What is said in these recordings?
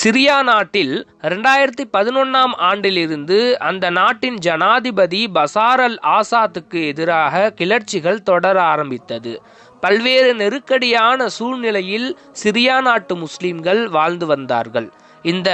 Syria நாட்டில் ரெண்டாயிரத்தி பதினொன்னாம் ஆண்டிலிருந்து அந்த நாட்டின் ஜனாதிபதி பசார் அல் ஆசாத்துக்கு எதிராக கிளர்ச்சிகள் தொடர ஆரம்பித்தது. பல்வேறு நெருக்கடியான சூழ்நிலையில் சிரியா நாட்டு முஸ்லிம்கள் வாழ்ந்து வந்தார்கள். இந்த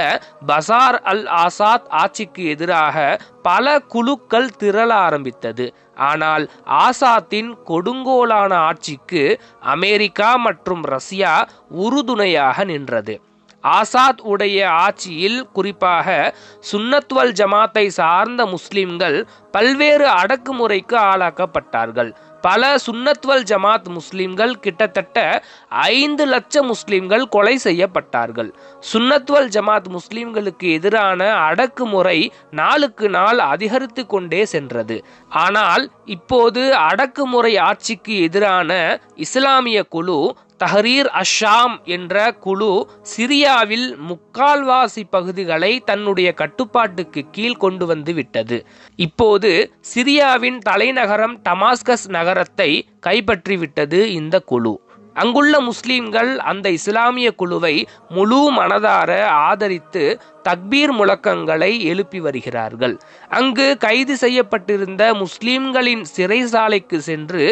பசார் அல் ஆசாத் ஆட்சிக்கு எதிராக பல குழுக்கள் திரள ஆரம்பித்தது. ஆனால் ஆசாத்தின் கொடுங்கோலான ஆட்சிக்கு அமெரிக்கா மற்றும் ரஷ்யா உறுதுணையாக நின்றது. ஆசாத் உடைய ஆட்சியில் குறிப்பாக சுன்னத்வல் ஜமாத்தை சார்ந்த முஸ்லிம்கள் பல்வேறு அடக்குமுறைக்கு ஆளாக்கப்பட்டார்கள். பல சுன்னத்வல் ஜமாத் முஸ்லிம்கள் கிட்டத்தட்ட ஐந்து லட்சம் முஸ்லிம்கள் கொலை செய்யப்பட்டார்கள். சுன்னத்வல் ஜமாத் முஸ்லிம்களுக்கு எதிரான அடக்குமுறை நாளுக்கு நாள் அதிகரித்து கொண்டே சென்றது. ஆனால் இப்போது அடக்குமுறை ஆட்சிக்கு எதிரான இஸ்லாமிய குழு தஹரீர் அஷாம் என்ற குழு சிரியாவில் முக்கால்வாசி பகுதிகளை தன்னுடைய கட்டுப்பாட்டுக்கு கீழ் கொண்டு வந்து விட்டது. இப்போது சிரியாவின் தலைநகரம் டமாஸ்கஸ் நகரத்தை கைப்பற்றிவிட்டது இந்த குழு. அங்குள்ள முஸ்லீம்கள் அந்த இஸ்லாமிய குழுவை முழு மனதார ஆதரித்து தக்பீர் முழக்கங்களை எழுப்பி வருகிறார்கள். அங்கு கைது செய்யப்பட்டிருந்த முஸ்லிம்களின் சிறைசாலைக்கு சென்று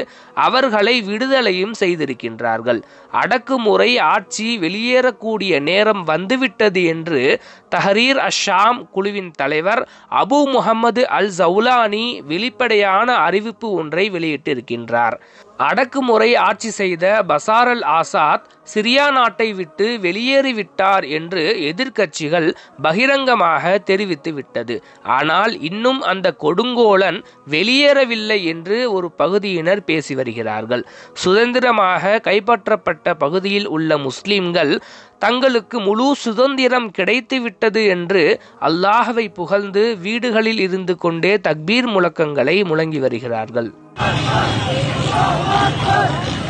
அவர்களை விடுதலையும் செய்திருக்கின்றார்கள். அடக்குமுறை ஆட்சி வெளியேறக்கூடிய நேரம் வந்துவிட்டது என்று தஹரீர் அஷாம் குழுவின் தலைவர் அபு முகமது அல் ஜவுலானி வெளிப்படையான அறிவிப்பு ஒன்றை வெளியிட்டிருக்கின்றார். அடக்குமுறை ஆட்சி செய்த பசார் அல் ஆசாத் சிரியா நாட்டை விட்டு வெளியேறிவிட்டார் என்று எதிர்க்கட்சிகள் பகிரங்கமாக தெரிவித்து விட்டது. ஆனால் இன்னும் அந்த கொடுங்கோலன் வெளியேறவில்லை என்று ஒரு பகுதியினர் பேசி வருகிறார்கள். சுதந்திரமாக கைப்பற்றப்பட்ட பகுதியில் உள்ள முஸ்லிம்கள் தங்களுக்கு முழு சுதந்திரம் கிடைத்துவிட்டது என்று அல்லாஹவை புகழ்ந்து வீடுகளில் இருந்து கொண்டே தக்பீர் முழக்கங்களை முழங்கி வருகிறார்கள். 万岁你说万岁